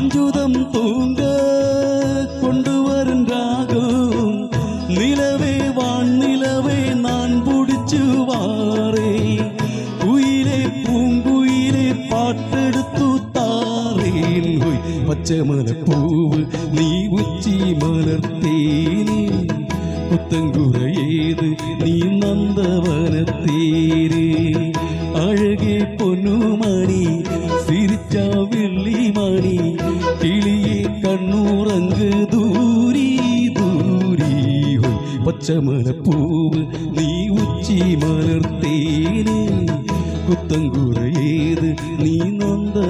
அஞ்சுதம் தூங்க கொண்டு வரும் ராகும் நிலவே வான் நிலவே நான் புடிச்சு வாரே. குயிலே பூங்குயிலே பாட்டெடுத்து தாரேன். ஒய் பச்சை மலப்பூவு நீ உச்சி மலர்த்தேனே புத்தங்குறையேது நீ நந்தவனத்தேரே കിളിയെ കണ്ണൂറങ്ക് ദൂരി ദൂരി പച്ചമലപ്പൂവ് നീ ഉച്ചി മലർത്തേനെ. കുത്തങ്കുറയേത് നീ നന്ദവനത്തേരേ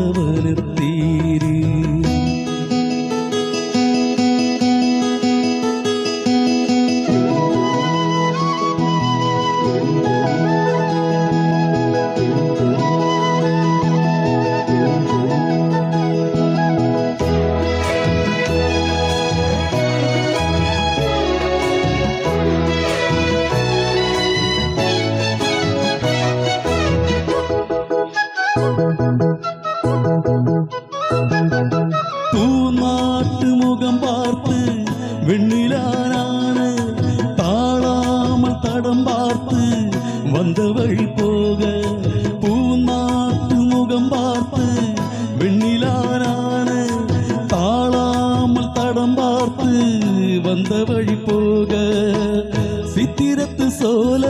பூநாட்டு முகம் பார்த்து வெண்ணிலான தாழாமல் தடம் பார்த்து வந்தவள் போக பூநாட்டு முகம் பார்த்து வெண்ணிலான தாழாமல் தடம் பார்த்து வந்தவள் போக சித்திரத்து சோழ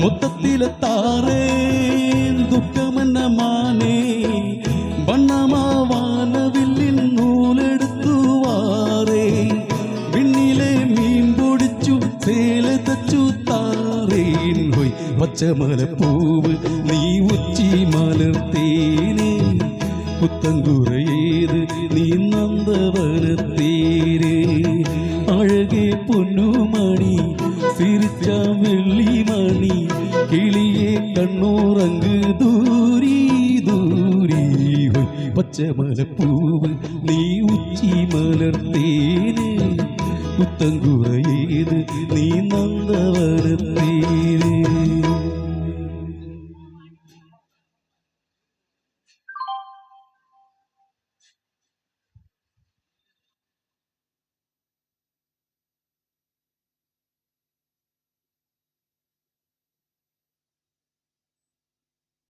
മൊത്തത്തിലെ താറേ ദുഃഖമെന്ന മാനേ വണ്ണമാവാനവില്ലിൻ നൂലെടുത്തു വാറേ വിണ്ണിലെ മീൻ പൊടിച്ചു ചേല തച്ചു താറേൻ ഹോയ് പച്ചമലപ്പൂവ് നീ ഉച്ചി മലർത്തേനേ പുത്തങ്കുറയേത് നീ നന്ദവനത്തേരേ കിളിയെ കണ്ണൂറങ്ക് ദൂരി ദൂരി പച്ചമലപ്പൂവ് നീ ഉച്ചി മലർത്തേനേ കുത്തങ്കുറയേത് നീ നന്ദവനത്തേരേ